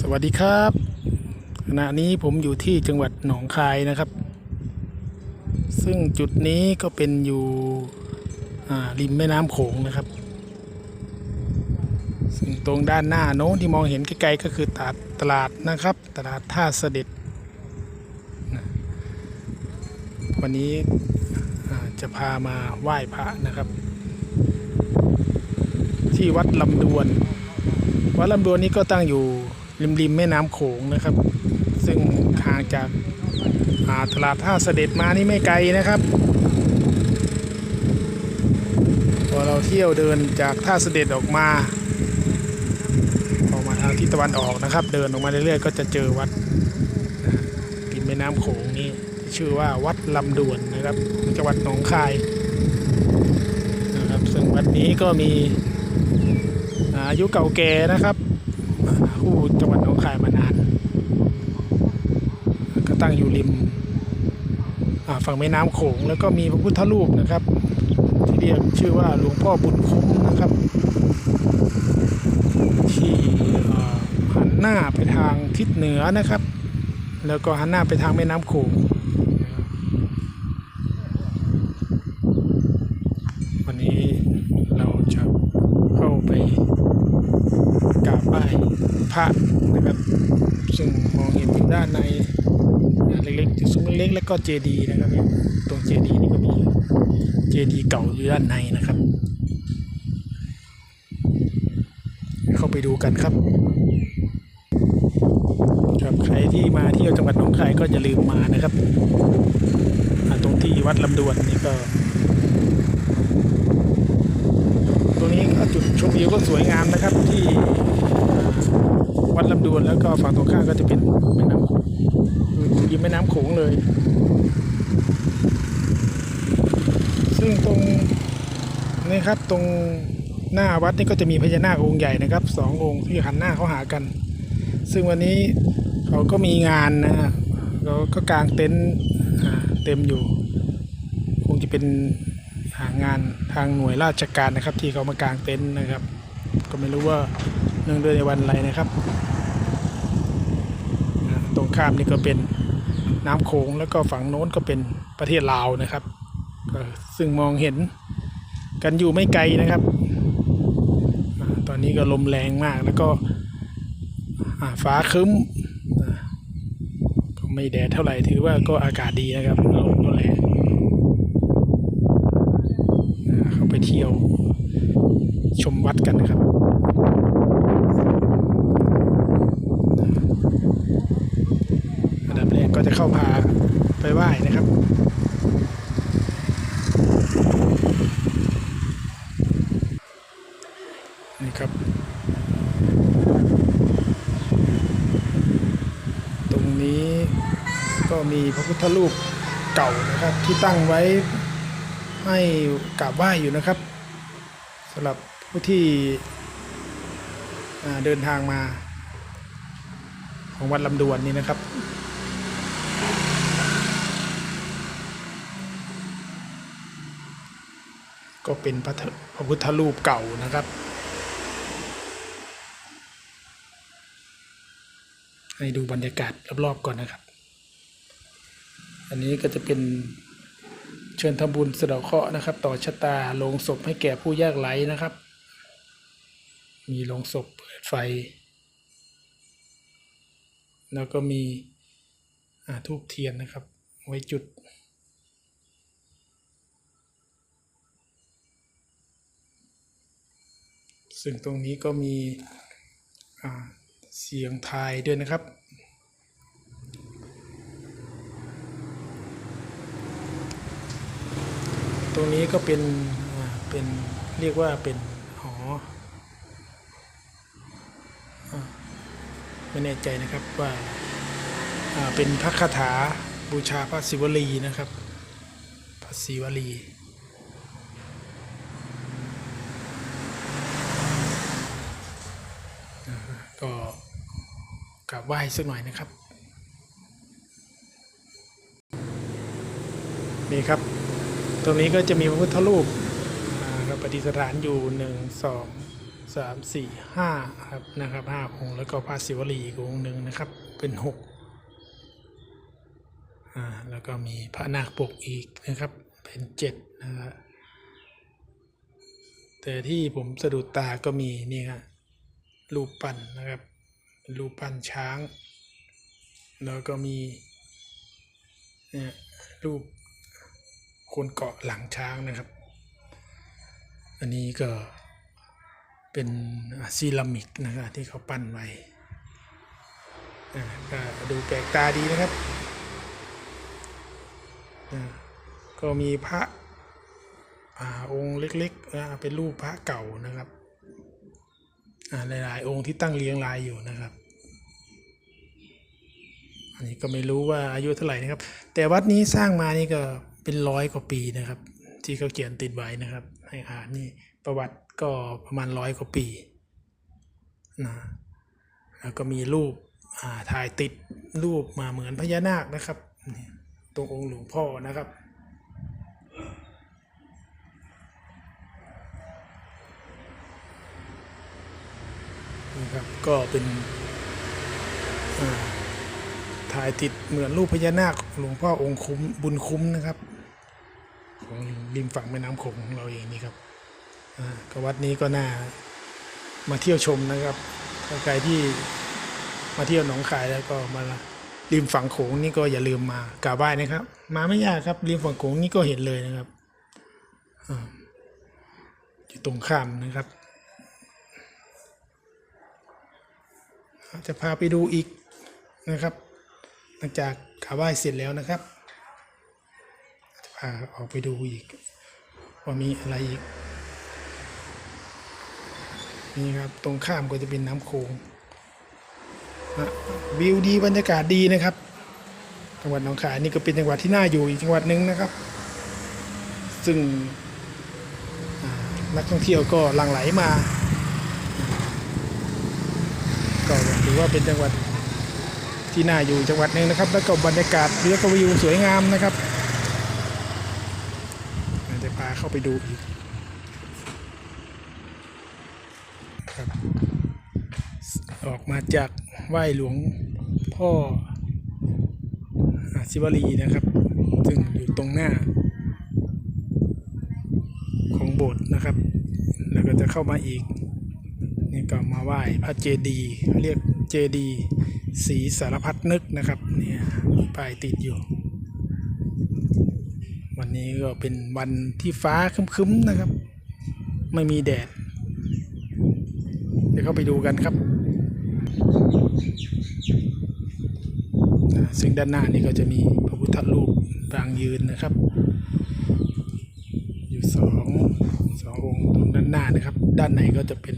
สวัสดีครับ ขณะนี้ผมอยู่ที่จังหวัดหนองคายนะครับ ซึ่งจุดนี้ก็เป็นอยู่ริมแม่น้ำโขงนะครับ ซึ่งตรงด้านหน้าโน้นที่มองเห็นไกลๆก็คือตลาดตลาดนะครับ ตลาดท่าเสด็จ วันนี้จะพามาไหว้พระนะครับ ที่วัดลำดวนวัดลำดวนนี้ก็ตั้งอยู่ ริมริมแม่น้ำโขงนะครับ ซึ่งห่างจากาตลาดท่าเสด็จมานี่ไม่ไกลนะครับ พอเราเที่ยวเดินจากท่าเสด็จออกมา ออกมาทางทิศตะวันออกนะครับ เดินออกมาเรื่อยๆ ก็จะเจอวัดนะริมแม่น้ำโขงนี่ชื่อว่าวัดลำดวนนะครับจังหวัดหนองคายนะครับซึ่งวัดนี้ก็มีอายุเก่าแก่นะครับ คู่จังหวัดหนองคายมานาน ก็ตั้งอยู่ริมฝั่งแม่น้ำโขงแล้วก็มีพระพุทธรูปนะครับ ที่เรียกชื่อว่าหลวงพ่อบุญคุ้มนะครับ ที่หันหน้าไปทางทิศเหนือนะครับ แล้วก็หันหน้าไปทางแม่น้ำโขง วันนี้เราจะเข้าไปกราบไหว้ พระนะครับ ซึ่งมองเห็นอยู่ด้านในเล็กๆซุ้มเล็กๆแล้วก็เจดีย์นะครับเนี่ยตรงเจดีย์นี่ก็มีเจดีย์เก่าอยู่ด้านในนะครับ เข้าไปดูกันครับครับใครที่มาเที่ยวจังหวัดหนองคายก็อย่าลืมมานะครับตรงที่วัดลำดวนนี่ก็ ตรงนี้ก็จุดชมวิวก็สวยงามนะครับที่ วัดลำดวนแล้วก็ฝั่งตรงข้ามก็จะเป็นแม่น้ำยู่ริมแม่น้ำโขงเลย ซึ่งตรงนี่ครับตรงหน้าวัดนี่ก็จะมีพญานาคองค์ใหญ่นะครับสององค์ที่หันหน้าเข้าหากัน ซึ่งวันนี้เขาก็มีงานนะฮะเราก็กางเต็นท์เต็มอยู่ คงจะเป็นางานทางหน่วยราชการนะครับ ที่เขามากางเต็นท์นะครับ ก็ไม่รู้ว่า เนื่องด้วยในวันอะไรนะครับ ตรงข้ามนี่ก็เป็นน้ำโขงแล้วก็ฝั่งโน้นก็เป็นประเทศลาวนะครับ ซึ่งมองเห็นกันอยู่ไม่ไกลนะครับ ตอนนี้ก็ลมแรงมากแล้วก็ฟ้าครึ้มก็ไม่แดดเท่าไหร่ถือว่าก็อากาศดีนะครับลมก็แรงเข้าไปเที่ยวชมวัดกันนะครับ อันดับแรกก็จะเข้า พาไปไหว้นะครับ นี่ครับ ตรงนี้ก็มีพระพุทธรูปเก่านะครับที่ตั้งไว้ให้กราบไหว้อยู่นะครับสำหรับผู้ที่เดินทางมาของวัดลำดวนนี่นะครับ ก็เป็นพระพุทธรูปเก่านะครับ ให้ดูบรรยากาศรอบๆก่อนนะครับ อันนี้ก็จะเป็นเชิญทำบุญสะเดาะเคราะห์นะครับ ต่อชะตาลงศพให้แก่ผู้ยากไร้นะครับ มีลงศพเปิดไฟ แล้วก็มีทูบเทียนนะครับ ไว้จุด ซึ่งตรงนี้ก็มีเสียงทายด้วยนะครับ ตรงนี้ก็เป็นเป็นเรียกว่าเป็นหอไม่แน่ใจนะครับว่าเป็นพระคาถาบูชาพระศิวลีนะครับ พระศิวลีอ่า ก็กราบไหว้สักหน่อยนะครับ นี่ครับ ตรงนี้ก็จะมีพระพุทธรูปอ่าก็ประดิษฐานอยู่หนึ่งสองสามสี่ห้าครับนะครับห้าองค์แล้วก็พระศิวลีอีกองค์หนึ่งนะครับ เป็นหกอ่าแล้วก็มีพระนาคปกอีกนะครับ เป็นเจ็ดนะครับแต่ที่ผมสะดุดตาก็มีนี่ครับ รูปปั้นนะครับเป็นรูปปั้นช้าง แล้วก็มีนี่รูปคนเกาะหลังช้างนะครับ อันนี้ก็เป็นซีรามิกนะครับที่เขาปั้นไว้อ่าก็ดูแปลกตาดีนะครับอ่าก็มีพระอ่าองค์เล็กๆเป็นรูปพระเก่านะครับ หลาย ๆ องค์ที่ตั้งเรียงรายอยู่นะครับ อันนี้ก็ไม่รู้ว่าอายุเท่าไหร่นะครับ แต่วัดนี้สร้างมานี่ก็เป็นร้อยกว่าปีนะครับ ที่เขาเขียนติดไว้นะครับ ให้อ่านนี่ประวัติก็ประมาณร้อยกว่าปีนะแล้วก็มีรูปถ่ายติดรูปมาเหมือนพญานาคนะครับ ตรงองค์หลวงพ่อนะครับ นะครับก็เป็นถ่ายติดเหมือนรูปพญานาคหลวงพ่อองค์คุ้มบุญคุ้มนะครับ ของริมฝั่งแม่น้ำโขงของเราเองนี่ครับก็วัดนี้ก็น่ามาเที่ยวชมนะครับถ้าใครที่มาเที่ยวหนองคายแล้วก็มาริมฝั่งโขงนี่ก็อย่าลืมมากราบไหว้นะครับ มาไม่ยากครับริมฝั่งโขงนี่ก็เห็นเลยนะครับออยู่ตรงข้ามนะครับ จะพาไปดูอีกนะครับ หลังจากกราบไหว้เสร็จแล้วนะครับ จะพาออกไปดูอีก ว่ามีอะไรอีก นี่ครับตรงข้ามก็จะเป็นน้ำโขงนะวิวดีบรรยากาศดีนะครับ จังหวัดหนองคายนี่ก็เป็นจังหวัดที่น่าอยู่อีกจังหวัดหนึ่งนะครับ ซึ่งนักท่องเที่ยวก็หลั่งไหลมา ก็ถือว่าเป็นจังหวัดที่น่าอยู่จังหวัดหนึ่งนะครับ แล้วก็บรรยากาศเรือก็วิวสวยงามนะครับเดี๋ยวจะพาเข้าไปดูอีกครับออกมาจากไหว้หลวงพ่ออาศิวลีนะครับ ซึ่งอยู่ตรงหน้า ของโบสถ์นะครับ แล้วก็จะเข้ามาอีก นี่ก็มาไหว้พระเจดีย์เรียกเจดีย์สีสารพัดนึกนะครับเนี่ยป้ายติดอยู่ วันนี้ก็เป็นวันที่ฟ้าคึ้มๆนะครับ ไม่มีแดด เดี๋ยวเข้าไปดูกันครับ ซึ่งด้านหน้านี่ก็จะมีพระพุทธรูปปางยืนนะครับ อยู่สองสององค์ตรงด้านหน้านะครับ ด้านในก็จะเป็น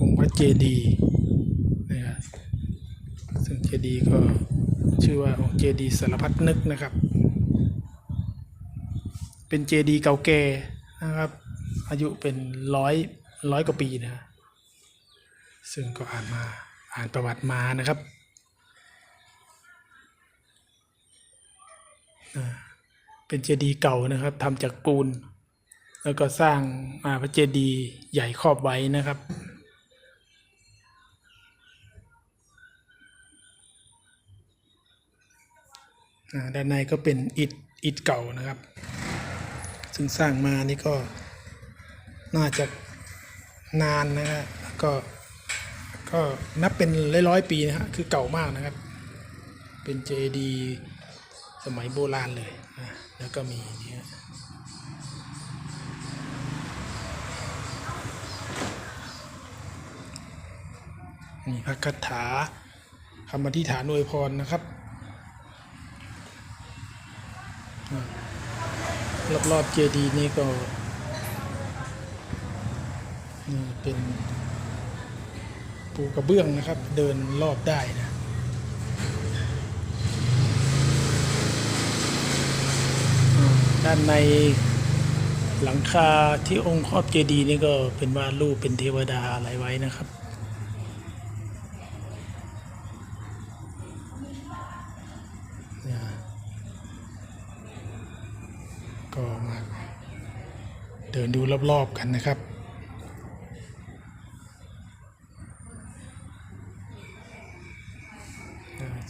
องค์พระเจดีย์นะครับซึ่งเจดีย์ก็ชื่อว่าองค์เจดีย์สารพัดนึกนะครับ เป็นเจดีย์เก่าแก่นะครับ อายุเป็นร้อยร้อยกว่าปีนะซึ่งก็อ่านมาอ่านประวัติมานะครับเป็นเจดีย์เก่านะครับทำจากปูนแล้วก็สร้างอาพระเจดีย์ใหญ่ครอบไว้นะครับ ด้านในก็เป็นอิฐอิฐเก่านะครับ ซึ่งสร้างมานี่ก็น่าจะนานนะฮะก็ก็นับเป็นร้อยๆปีนะฮะคือเก่ามากนะครับ เป็นเจดีสมัยโบราณเลยอะแล้วก็มีนี่ฮะมีพระคาถาคำอธิษฐานอวยพรนะครับ อ่ารอบๆเจดีนี่ก็นี่เป็นปูกระเบื้องนะครับ เดินรอบได้นะด้านในหลังคาที่องค์ครอบเจดีนี่ก็เป็นวาดรูปเป็นเทวดาอะไรไว้นะครับเนี่ย ก็มาเดินดูรอบๆกันนะครับ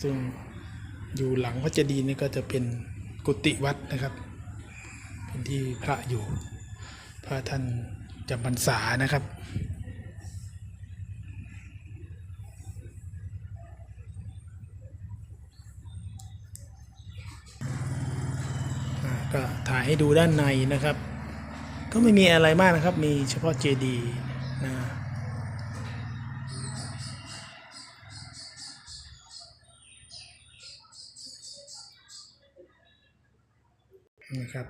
ซึ่งอยู่หลังพระเจดีย์นี่ก็จะเป็นกุฏิวัดนะครับ เป็นที่พระอยู่ พระท่านจำพรรษานะครับ ก็ถ่ายให้ดูด้านในนะครับ ก็ไม่มีอะไรมากนะครับ มีเฉพาะเจดีย์นะนะครับ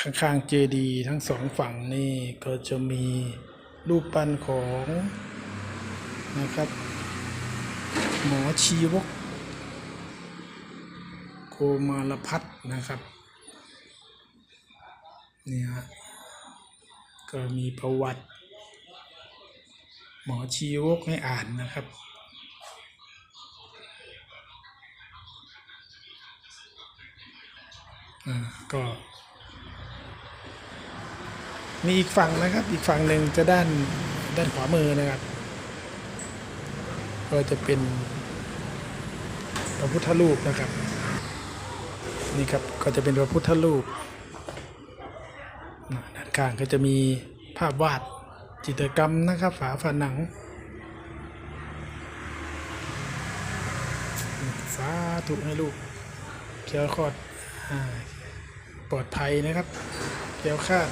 ข้างๆเจดีย์ทั้งสองฝั่งนี่ก็จะมีรูปปั้นของนะครับ หมอชีวกโกมารพัฒนะครับ นี่ยฮะก็มีประวัติ หมอชีวกให้อ่านนะครับ อ่า ก็ มีอีกฝั่งนะครับ อีกฝั่งหนึ่งจะด้านด้านขวามือนะครับ ก็จะเป็นพระพุทธรูปนะครับ นี่ครับก็จะเป็นพระพุทธรูป ข้างก็จะมีภาพวาดจิตรกรรมนะครับ ฝาผนังสาธุให้ลูกเคียวคอดอปลอดภัยนะครับเคียวคาด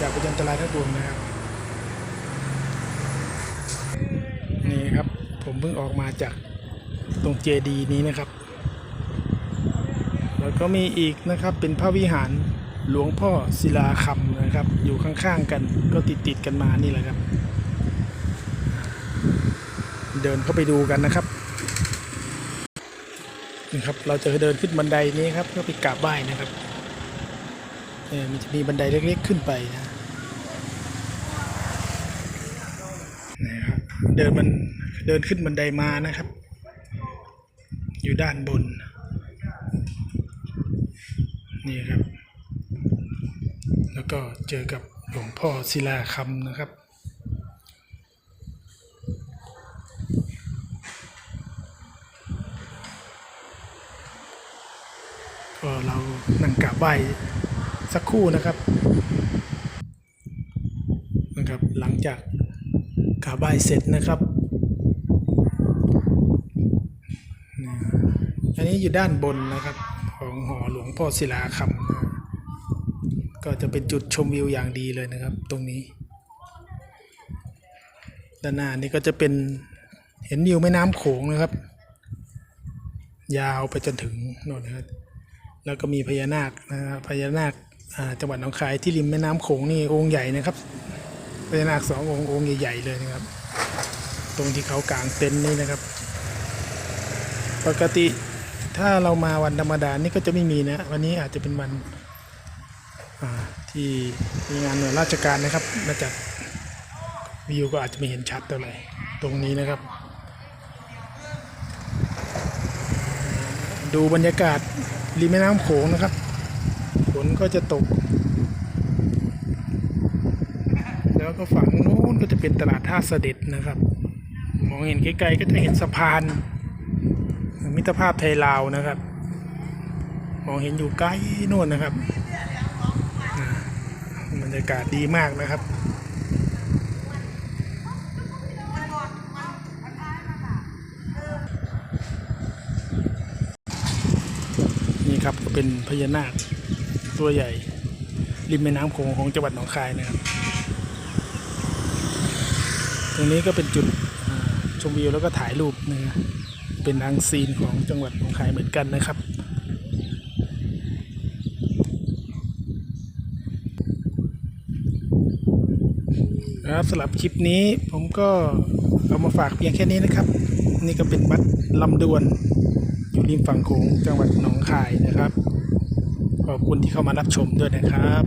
จากพยันตรายทั้งปวงนะครับ นี่ครับผมเพิ่งออกมาจากตรงเจดีนี้นะครับ แล้วก็มีอีกนะครับเป็นพระวิหารหลวงพ่อศิลาคำ นะครับ อยู่ข้างๆกันก็ติดติดๆกันมานี่แหละครับ เดินเข้าไปดูกันนะครับนี่ครับ เราจะเดินขึ้นบันไดนี้ครับเพื่อไปกราบไหว้นะครับเออมันจะมีบันไดเล็กๆขึ้นไปนะนะครับเดินมันเดินขึ้นบันไดมานะครับ อยู่ด้านบนครับ แล้วก็ เจอกับหลวงพ่อศิลาคำนะครับ ก็เรานั่งกราบไหว้สักครู่นะครับนะครับ หลังจากกราบไหว้เสร็จนะครับอันนี้อยู่ด้านบนนะครับของหอหลวงพ่อศิลาคำ ก็จะเป็นจุดชมวิวอย่างดีเลยนะครับตรงนี้ ด้านหน้านี่ก็จะเป็นเห็นวิวแม่น้ำโขงนะครับ ยาวไปจนถึงโน่นนะครับแล้วก็มีพญานาคนะครับพญานาคจังหวัดหนองคายที่ริมแม่น้ำโขงนี่องค์ใหญ่นะครับพญานาคสององค์องค์ใหญ่ๆเลยนะครับ ตรงที่เขากางเต็นท์นี่นะครับ ปกติถ้าเรามาวันธรรมดานี่ก็จะไม่มีนะ วันนี้อาจจะเป็นวัน ที่มีงานหน่วยราชการนะครับ มาจากวิวก็อาจจะไม่เห็นชัดเท่าไหร่ตรงนี้นะครับ ดูบรรยากาศริมแม่น้ำโขงนะครับฝนก็จะตก แล้วก็ฝั่งโน้นก็จะเป็นตลาดท่าเสด็จนะครับ มองเห็นไกลๆก็จะเห็นสะพาน มิตรภาพไทยลาวนะครับ มองเห็นอยู่ใกล้โน่นนะครับ รรยากาศดีมากนะครับนี่ครับก็เป็นพญานาคตัวใหญ่ ริมแม่น้ำโขงของจังหวัดหนองคายนะครับ ตรงนี้ก็เป็นจุดชมวิวแล้วก็ถ่ายรูปนะเป็นทางซีนของจังหวัดหนองคายเหมือนกันนะครับ ครับสำหรับคลิปนี้ผมก็เอามาฝากเพียงแค่นี้นะครับ นี่ก็เป็นวัดลำดวน อยู่ริมฝั่งโขงจังหวัดหนองคายนะครับ ขอบคุณที่เข้ามารับชมด้วยนะครับ